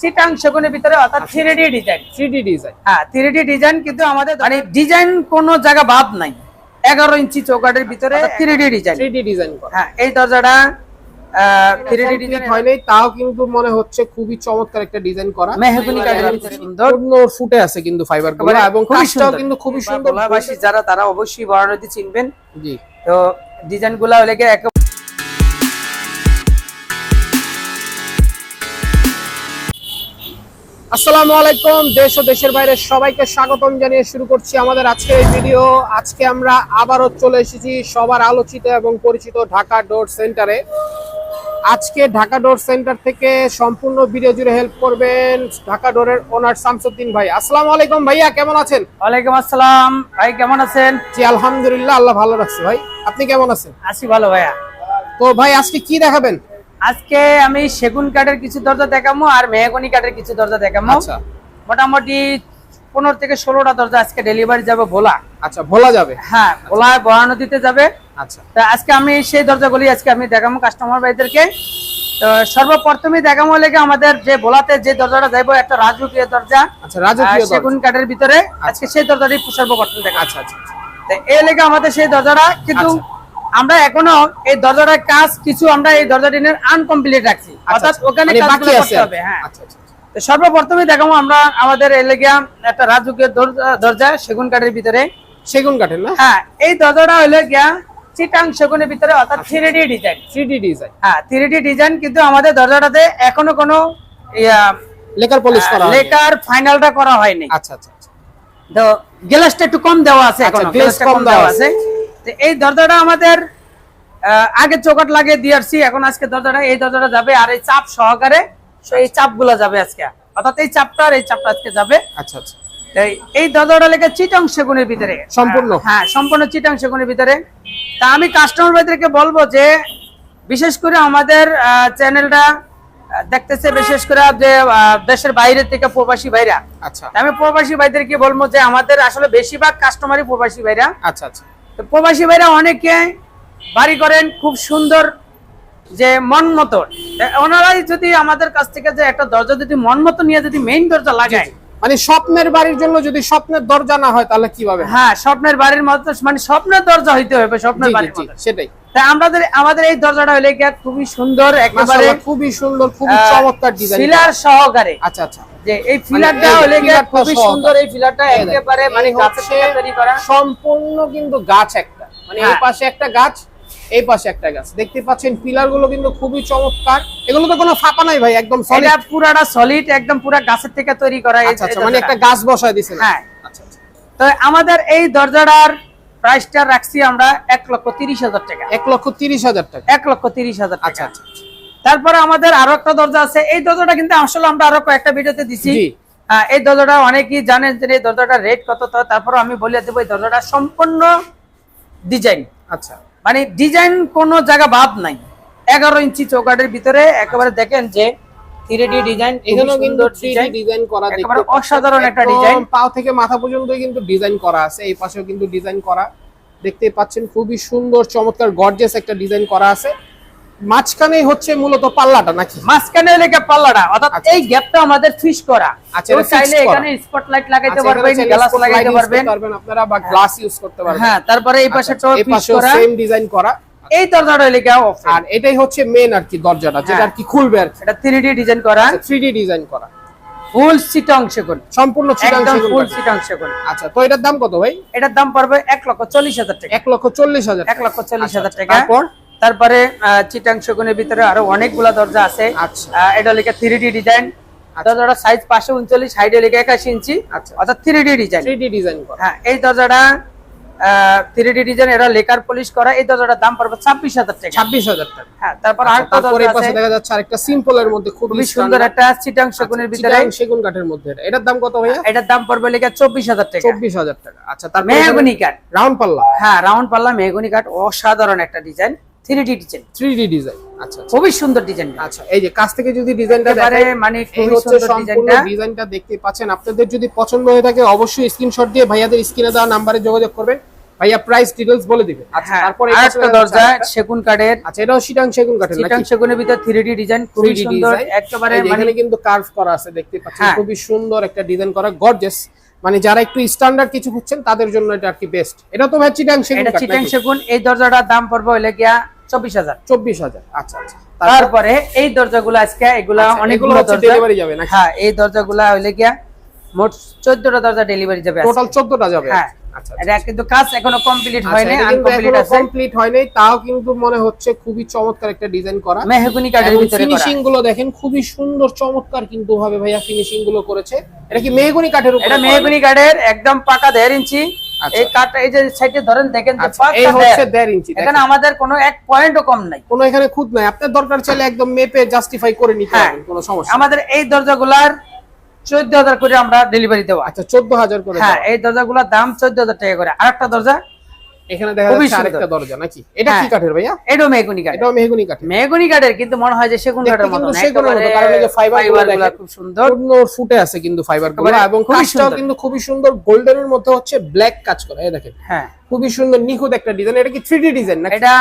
চিটাং ভিতরে অর্থাৎ three design three design হ্যাঁ থ্রি ডিজাইন কিন্তু আমাদের মানে ডিজাইন কোনো জায়গা বাদ নাই। এগারো ইঞ্চি চৌকাটের ভিতরে three D design three design হ্যাঁ এই দরজাটা থ্রি ডি ডিজাইন Complete হয়নি। তাও কিন্তু মনে হচ্ছে খুবই চমৎকার একটা ডিজাইন করা। মেহগুনি সুন্দর। ফুটে আছে কিন্তু ফাইবারগুলো এবং খুবই কাজটাও সুন্দর। কিন্তু খুবই সুন্দর। যারা তারা অবশ্যই বরানদী চিনবেন। জি। তো ডিজাইনগুলা হলে আসসালামু আলাইকুম দেশ ও দেশের বাইরে সবাইকে স্বাগতম জানিয়ে শুরু করছি আমাদের আজকের এই ভিডিও। আজকে আমরা আবারও চলে এসেছি সবার আলোচিত এবং পরিচিত ঢাকা ডোর সেন্টারে। আজকে ঢাকা ডোর সেন্টার থেকে সম্পূর্ণ ভিডিও জুড়ে হেল্প করবেন ঢাকা ডোরের ওনার শামসুদ্দিন ভাই। আসসালামু আলাইকুম ভাইয়া কেমন আছেন? ওয়ালাইকুম আসসালাম। ভাই কেমন আছেন? জি আলহামদুলিল্লাহ আল্লাহ ভালো রাখছে ভাই। আপনি কেমন আছেন? আছি ভালো ভাইয়া। তো ভাই আজকে কি দেখাবেন? আজকে আমি সেগুন কাঠের কিছু দরজা দেখাবো আর মেহগনি কাঠের কিছু দরজা দেখাবো আচ্ছা। মোটামুটি পনেরো থেকে ষোলোটা দরজা আজকে ডেলিভারি যাবে ভোলা। আচ্ছা ভোলা যাবে? হ্যাঁ ভোলা বড়া নদীতে যাবে। আচ্ছা। তা আজকে আমি সেই দরজাগুলি আজকে আমি দেখাবো কাস্টমার ভাইদেরকে। তো সর্বপ্রথমে দেখাবো লেগে আমাদের যে ভোলাতে যে দরজাটা যাইবো একটা রাজকীয় দরজা। আচ্ছা রাজকীয় সেগুন কাঠের ভিতরে আজকে সেই দরজাটি সর্বপ্রথম দেখা আচ্ছা আচ্ছা আচ্ছা। এই লেগে আমাদের সেই দরজাটা কিন্তু আমরা এখনও এই দরজাটার কাজ কিছু আমরা এই দরজাটিনের আনকমপ্লিট রাখছি আচ্ছা, অর্থাৎ আচ্ছা। ওখানে মানে বাকি। হবে হ্যাঁ আচ্ছা। তো সর্বপ্রথমে দেখাবো আমরা আমাদের এই লেগে একটা রাজকীয় দরজা- সেগুন কাঠের ভিতরে সেগুন কাঠের না হ্যাঁ এই দরজাটা হলো গিয়া চিটাং সেগুনের ভিতরে অর্থাৎ three D design three D design হ্যাঁ থ্রি ডি ডিজাইন কিন্তু আমাদের দরজাটাতে এখনও কোনো লেকার পলিশ করা হয়নি। লেকার ফাইনালটা করা হয়নি আচ্ছা আচ্ছা। তো গ্লাসটা একটু কম দেওয়া আছে এখন কম দেওয়া আছে তো এই দরজাটা আমাদের আগে চৌকাট লাগিয়ে দিয়ে এখন আজকে দরজাটা এই দরজাটা যাবে আর এই চাপ সহকারে এই চাপগুলো যাবে আজকে। অর্থাৎ এই চাপটা আর এই চাপটা আজকে যাবে। আচ্ছা আচ্ছা। এই- দরজাটা লেগে চিটং সেগুনের ভিতরে। সম্পূর্ণ? হ্যাঁ সম্পূর্ণ চিটং সেগুনের ভিতরে। তা আমি কাস্টমার ভাইদেরকে বলব যে বিশেষ করে আমাদের চ্যানেলটা দেখতেছে বিশেষ করে যে দেশের বাইরে থেকে প্রবাসী ভাইরা। আচ্ছা। আমি প্রবাসী ভাইদেরকে বলব যে আমাদের আসলে বেশিরভাগ কাস্টমারই প্রবাসী ভাইরা। আচ্ছা আচ্ছা। তো প্রবাসী ভাইরা অনেকে বাড়ি করেন খুব সুন্দর যে মন মতো ওনারাই যদি আমাদের কাছ থেকে যে একটা দরজা যদি মন মতো নিয়ে যদি মেইন দরজা লাগায়। মানে স্বপ্নের বাড়ির জন্য যদি স্বপ্নের দরজা না হয় তাহলে কীভাবে? হয়? হ্যাঁ স্বপ্নের বাড়ির মতো মানে স্বপ্নের দরজা হইতে হবে স্বপ্নের বাড়ির মতো। সেটাই। তাই আমাদের আমাদের এই দরজাটা হলে খুবই সুন্দর একেবারে খুবই সুন্দর খুবই চমৎকার ডিজাইন ফিলার সহকারে। আচ্ছা আচ্ছা। যে এই ফিলারটা হলে খুবই সুন্দর এই ফিলারটা একেবারে মানে গাছের থেকে তৈরি করা। সম্পূর্ণ কিন্তু গাছ একটা। মানে এই হ্যাঁ। পাশে একটা গাছ এই পাশে একটা গাছ। দেখতে পাচ্ছেন পিলারগুলো কিন্তু খুবই চমৎকার। এগুলো তো কোনো ফাঁপা নাই ভাই একদম সলিড পুরাটা সলিড একদম পুরা গাছের থেকে তৈরি করা আচ্ছা আচ্ছা মানে একটা গাছ বসায় দিছেন হ্যাঁ। আচ্ছা তো আমাদের এই দরজাটার প্রাইসটা রাখছি আমরা এক লক্ষ তিরিশ হাজার টাকা। এক লক্ষ তিরিশ হাজার টাকা। এক লক্ষ তিরিশ হাজার আচ্ছা আচ্ছা। তারপরে আমাদের আরও একটা দরজা আছে। এই দরজাটা কিন্তু আসলে আমরা আরও কয়েকটা ভিডিওতে দিছি। এই দরজাটা অনেকেই জানেন যে এই দরজাটার রেট কত তারপর আমি বলে দেবো এই দরজাটা সম্পূর্ণ ডিজাইন। আচ্ছা। মানে ডিজাইন কোনো জায়গা বাদ নাই। এগারো ইঞ্চি চৌকাটের ভিতরে একেবারে দেখেন যে থ্রি ডি ডিজাইন এখানেও কিন্তু সুন্দর 3D ডিজাইন। ডিজাইন করা দেখতে অসাধারণ একটা ডিজাইন। পাও থেকে মাথা পর্যন্ত কিন্তু ডিজাইন করা আছে। এই পাশেও কিন্তু ডিজাইন করা। দেখতে পাচ্ছেন খুবই সুন্দর চমৎকার গর্জিয়াস একটা ডিজাইন করা আছে। মাঝখানেই হচ্ছে মূলত পাল্লাটা নাকি? মাঝখানে লেগে পাল্লাটা অর্থাৎ আচ্ছা, এই গ্যাপটা আমাদের ফিশ করা। আচ্ছা, চাইলে এখানে স্পটলাইট লাগাইতে আচ্ছা, পারবেন গ্লাস লাগাইতে পারবেন। পারবেন আপনারা বা গ্লাস ইউজ করতে পারবেন। হ্যাঁ তারপরে এই পাশে আচ্ছা, এই করা। সেম ডিজাইন করা। এই দরজাটা আর এটাই হচ্ছে মেন আর কি দরজাটা যেটা হ্যাঁ। আর কি খুলবে আর এটা থ্রি ডি ডিজাইন করা। থ্রি ডি ডিজাইন করা। ফুল সিট অংশ কোন সম্পূর্ণ সেগুন ফুল কাঠের। সিট অংশ কোন আচ্ছা তো এটার দাম কত ভাই? এটার দাম পড়বে এক লক্ষ চল্লিশ হাজার টাকা। এক লক্ষ চল্লিশ হাজার এক লক্ষ চল্লিশ আচ্ছা, হাজার টাকা। তারপর? তারপরে চিটাং শগুনের ভিতরে আরও অনেকগুলা দরজা আছে। আচ্ছা। এটা লেগে থ্রি ডি ডিজাইন দরজাটা সাইজ পাঁচশো উনচল্লিশ একাশি ইঞ্চি। আচ্ছা। অর্থাৎ three D design three D design হ্যাঁ এই দরজাটা থ্রি ডি ডিজাইন এটা লেকার পলিশ করা। এই দরজাটার দাম পড়বে ছাব্বিশ হাজার টাকা। ছাব্বিশ হাজার টাকা। হ্যাঁ তারপর আচ্ছা, আরেকটা তারপরে এই দরজা আছে। দেখা যাচ্ছে আরেকটা সিম্পল এর মধ্যে খুবই সুন্দর একটা চিটাং আচ্ছা, শগুনের ভিতরে। সেগুন কাঠের মধ্যে এটার দাম কত ভাইয়া? এটার দাম পড়বে লেগে চব্বিশ হাজার টাকা। চব্বিশ হাজার টাকা। আচ্ছা মেহগুনি কাঠ। রাউন্ড পাল্লা। হ্যাঁ রাউন্ড পাল্লা মেহগুনি কাঠ। অসাধারণ একটা design three design three design আচ্ছা। খুবই সুন্দর ডিজাইন আচ্ছা এই যে কাছ থেকে যদি ডিজাইনটা দেখেন মানে খুবই সুন্দর ডিজাইনটা ডিজাইনটা দেখতে পাচ্ছেন। আপনাদের যদি পছন্দ হয়ে থাকে অবশ্যই স্ক্রিনশট দিয়ে ভাইয়াদের স্ক্রিনে দেওয়া নাম্বারে যোগাযোগ করবেন। ভাইয়া প্রাইস ডিটেইলস বলে আচ্ছা হ্যাঁ তারপরে একটা দরজা সেগুন কাঠের। আচ্ছা এটাও সিটাং সেগুন কাঠের সেগুনের ভিতর ডিজাইন খুবই 3D সুন্দর একেবারে মানে কিন্তু কার্ভ করা আছে দেখতে পাচ্ছেন। হ্যাঁ। খুবই সুন্দর একটা ডিজাইন করা গর্জিয়াস মানে যারা একটু স্ট্যান্ডার্ড কিছু খুঁজছেন তাদের জন্য এটা আর কি বেস্ট এটা তো ভাই চিটাং সেগুন এটা চিটাং সেগুন এই দরজাটার দাম পড়বে হইলে গিয়া চব্বিশ হাজার। চব্বিশ হাজার আচ্ছা আচ্ছা। তারপরে? এই দরজাগুলো আজকে এগুলা আচ্ছা, অনেকগুলো ডেলিভারি যাবে হ্যাঁ এই দরজাগুলা হইলে গিয়া মোট চোদ্দটা দরজা ডেলিভারি যাবে টোটাল চোদ্দটা যাবে? হ্যাঁ। এটা কিন্তু কাজ এখনও কমপ্লিট হয়নি আনকমপ্লিট আছে। কমপ্লিট হয়নি তাও কিন্তু মনে হচ্ছে খুবই চমৎকার একটা ডিজাইন করা। মেহগুনি কাঠের ভিতরে ফিনিশিংগুলো দেখেন খুবই সুন্দর চমৎকার কিন্তু ভাবে ভাইয়া ফিনিশিংগুলো করেছে। এটা কি মেহগনি কাঠের উপরে এটা করা? মেহগুনি কাঠের একদম পাকা দেড় ইঞ্চি। এই কাঠটা এই যে সাইডে ধরেন দেখেন যে আচ্ছা, এই হচ্ছে দেড়। দেড় ইঞ্চি এখানে আমাদের কোনো এক পয়েন্টও কম নাই। কোনো এখানে খুদ নাই। আপনার দরকার চাইলে একদম মেপে জাস্টিফাই করে নিতে হ্যাঁ। পারবেন কোনো সমস্যা আমাদের এই দরজাগুলার চোদ্দ হাজার করে আমরা ডেলিভারি দেব। আচ্ছা চোদ্দ হাজার করে হ্যাঁ এই দরজাগুলোর দাম চোদ্দ হাজার টাকা করে। আরেকটা দরজা এখানে দেখা যাচ্ছে আরেকটা দরজা নাকি? এটা কি হ্যাঁ। কাঠের ভাইয়া? এটাও মেহগুনি কাঠ এটাও মেহগনি কাঠের। মেহগুনি কাঠের কিন্তু মনে হয় যে সেগুন কাঠের মতো না, সেগুনের মতো, কারণ এই যে fiber গুলো। খুব সুন্দর। পূর্ণ ফুটে আছে কিন্তু ফাইবারগুলো এবং কাজটাও। কিন্তু খুবই সুন্দর। গোল্ডেনের মধ্যে হচ্ছে ব্ল্যাক কাজ করা এই দেখেন। হ্যাঁ। খুবই সুন্দর নিখুঁত একটা ডিজাইন এটা কি থ্রি ডিজাইন নাকি? এটা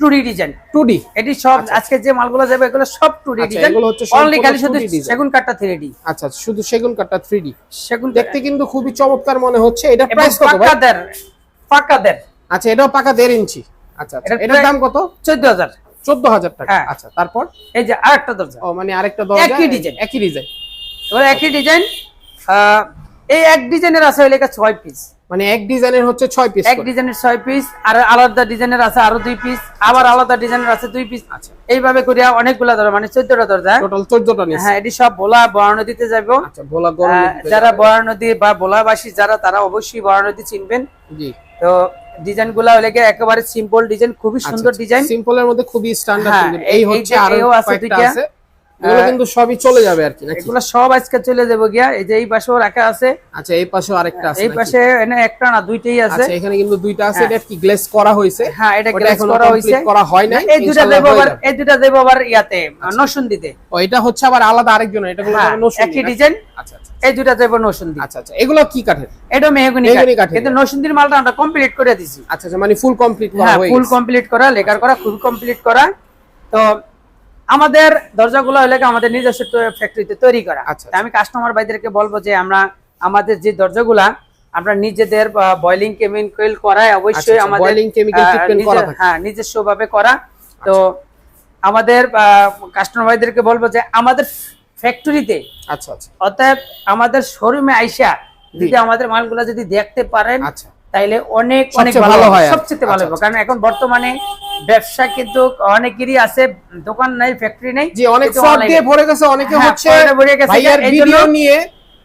টুডি ডিজাইন টু ডি এটি সব আজকে যে মালগুলো যাবে এগুলো সব টুডি আচ্ছা, ডিজাইন এগুলো হচ্ছে অনলি খালি শুধু সেগুন কাঠটা থ্রি ডি আচ্ছা শুধু সেগুন কাঠটা থ্রি সেগুন দেখতে কিন্তু খুবই চমৎকার মনে হচ্ছে। এটা প্রাইস কত ভাই? আচ্ছা এটাও পাকা দেড় ইঞ্চি। আচ্ছা আচ্ছা এটার দাম কত? চোদ্দ হাজার। চোদ্দ হাজার টাকা। হ্যাঁ। আচ্ছা তারপর? এই যে আরেকটা দরজা। ও মানে আরেকটা দরজা একই design। একই ডিজাইন এবার একই ডিজাইন এই এক ডিজাইনের আছে ওই ছয় পিস মানে এক ডিজাইনের হচ্ছে ছয় পিস এক ডিজাইনের ছয় পিস আর আলাদা ডিজাইনের আছে আরও দুই পিস আবার আলাদা ডিজাইনের আছে দুই পিস আচ্ছা। এইভাবে করিয়া অনেকগুলা দরজা মানে চোদ্দটা দরজা। টোটাল চোদ্দটা হ্যাঁ এটি সব ভোলা বড় নদীতে যাব। আচ্ছা গরম যারা বড় নদী বা ভোলাবাসী যারা তারা অবশ্যই বড় নদী চিনবেন। জি। তো ডিজাইনগুলা হলে গিয়ে একেবারে সিম্পল ডিজাইন খুবই সুন্দর ডিজাইন সিম্পলের মধ্যে খুবই স্ট্যান্ডার্ড এই হচ্ছে আরও আছে। এগুলো কিন্তু সবই চলে যাবে আর কি এগুলো সব আজকে চলে যাব গিয়া। এই যে এই পাশেও রাখা আছে। আচ্ছা এই পাশেও আরেকটা আছে এই পাশে এনে একটা না দুইটাই আছে। আচ্ছা এখানে কিন্তু দুইটা আছে এটা কি গ্লেস করা হয়েছে? হ্যাঁ এটা এখনও করা হয়েছে। করা হয় নাই এই ইনশাআল্লাহ দেবো হয়ে আবার এই দুটা দেবো আবার ইয়াতে নসুন্দিতে ও এটা হচ্ছে আবার আলাদা আরেকজন এটা গুলো হ্যাঁ নসুন্দি একই ডিজাইন। আচ্ছা আচ্ছা। এই দুটা দেবো নসুন্দি আচ্ছা আচ্ছা এগুলো কি কাঠের? এটা মেহগুনি কাঠ। কিন্তু নসুন্দির মালটা আমরা কমপ্লিট করে দিছি। আচ্ছা আচ্ছা মানে ফুল কমপ্লিট করা হ্যাঁ হয়ে ফুল কমপ্লিট করা লেকার করা খুব কমপ্লিট করা। তো আমাদের দরজাগুলো হলে আমাদের নিজস্ব ফ্যাক্টরিতে তৈরি করা। আচ্ছা, আমি কাস্টমার ভাইদেরকে বলব যে আমরা আমাদের যে দরজাগুলা আমরা নিজেদের বয়লিং কেমিক্যাল করায় অবশ্যই আচ্ছা, আচ্ছা, আমাদের। হ্যাঁ নিজস্ব ভাবে করা তো আমাদের কাস্টমার ভাইদেরকে বলব যে আমাদের ফ্যাক্টরিতে আচ্ছা আচ্ছা। অতএব আমাদের শোরুমে আইসা যদি আমাদের মালগুলা যদি দেখতে পারেন আচ্ছা। তাইলে অনেক অনেক ভালো হয়। সবচেয়ে ভালো আচ্ছা, হবে। কারণ এখন বর্তমানে ব্যবসা কিন্তু অনেকেরই আছে দোকান নাই ফ্যাক্টরি নেই জি অনেক ফ্রড দিয়ে ভরে গেছে অনেকে হ্যাঁ, হচ্ছে ভাইয়ার ভিডিও নিয়ে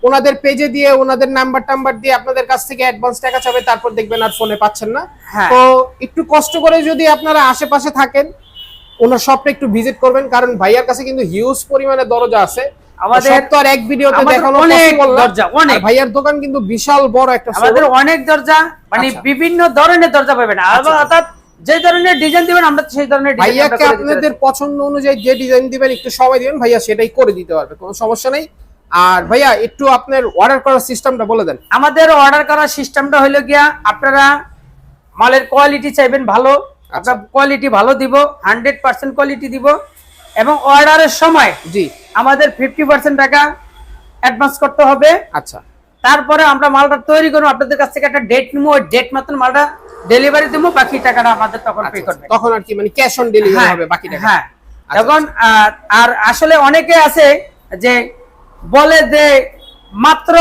ওনাদের পেজে দিয়ে ওনাদের নাম্বার টাম্বার দিয়ে আপনাদের কাছ থেকে অ্যাডভান্স টাকা চাবে তারপর দেখবেন আর ফোনে পাচ্ছেন না। হ্যাঁ। তো একটু কষ্ট করে যদি আপনারা আশেপাশে থাকেন ওনার শপটা একটু ভিজিট করবেন কারণ ভাইয়ার কাছে কিন্তু হিউজ পরিমাণে দরজা আছে। আমাদের- তো আর এক ভিডিওতে দেখানো অনেক দরজা, অনেক। ভাইয়ার দোকান কিন্তু বিশাল বড় একটা আমাদের অনেক দরজা মানে আচ্ছা। বিভিন্ন ধরনের দরজা পাবেন। অর্থাৎ যে ধরনের ডিজাইন দিবেন আমরা সেই ধরনের ভাইয়াকে আপনাদের পছন্দ অনুযায়ী যে ডিজাইন দিবেন একটু সময় দিবেন ভাইয়া সেটাই করে দিতে পারবে কোনো সমস্যা নেই। আর ভাইয়া একটু আপনার অর্ডার করার সিস্টেমটা বলে দেন। আমাদের অর্ডার করার সিস্টেমটা হলো গিয়া আপনারা মালের কোয়ালিটি চাইবেন ভালো আচ্ছা। কোয়ালিটি ভালো দিব হান্ড্রেড পার্সেন্ট কোয়ালিটি দিব এবং অর্ডারের সময় জি। আমাদের ফিফটি পার্সেন্ট টাকা অ্যাডভান্স করতে হবে। আচ্ছা। তারপরে আমরা মালটা তৈরি করব। আপনাদের কাছ থেকে একটা ডেট নিবো। ওই ডেট মতন মালটা ডেলিভারি দেবো। বাকি টাকাটা আমাদের তখন পে আচ্ছা, করবে। তখন আর কি মানে ক্যাশ অন ডেলিভারি হবে বাকি টাকা। হ্যাঁ। আচ্ছা, এখন আহ, আর আসলে অনেকে আছে যে বলে যে মাত্র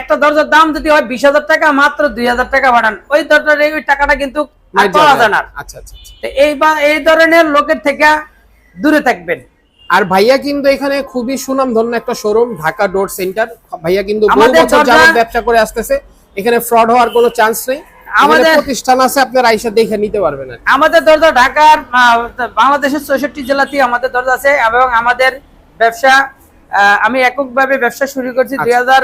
একটা দরজার দাম যদি হয় বিশ হাজার টাকা মাত্র দুই হাজার টাকা বাড়ান। ওই দরজার এই টাকাটা কিন্তু পাওয়া যায় না। আচ্ছা আচ্ছা আচ্ছা। এই বা এই ধরনের লোকের থেকে দূরে থাকবেন। আর ভাইয়া কিন্তু এখানে খুবই সুনাম ধন্য একটা শোরুম ঢাকা ডোর সেন্টার ভাইয়া কিন্তু বহু বছর যাবত ব্যবসা করে আসতেছে। এখানে ফ্রড হওয়ার কোনো চান্স নেই। আমাদের আমাদের- প্রতিষ্ঠান আছে আপনার আইসা দেখে নিতে পারবেন আমাদের দরজা ঢাকার বাংলাদেশের চৌষট্টি জেলাতেই আমাদের দরজা আছে এবং আমাদের ব্যবসা আমি এককভাবে ব্যবসা শুরু করছি দুই হাজার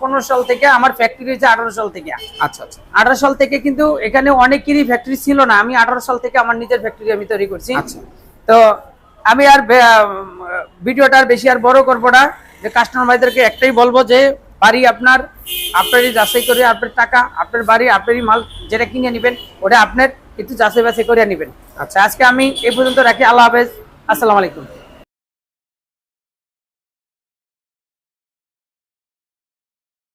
পনেরো সাল থেকে আমার ফ্যাক্টরি হচ্ছে আঠারো সাল থেকে। আচ্ছা আচ্ছা। আঠারো সাল থেকে কিন্তু এখানে অনেকেরই ফ্যাক্টরি ছিল না আমি আঠারো সাল থেকে আমার নিজের ফ্যাক্টরি আমি তৈরি করছি। আচ্ছা। তো আমি আর ভিডিওটা আর বেশি আর বড় করব না। যে কাস্টমার ভাইদেরকে একটাই বলব যে বাড়ি আপনার আপনারই যাচাই করে আপনার টাকা আপনার বাড়ি আপনারই মাল যেটা কিনে নেবেন ওটা আপনার একটু যাচাই বাছাই করে নেবেন। আচ্ছা। আজকে আমি এই পর্যন্ত রাখি। আল্লাহ হাফেজ। আসসালামু আলাইকুম।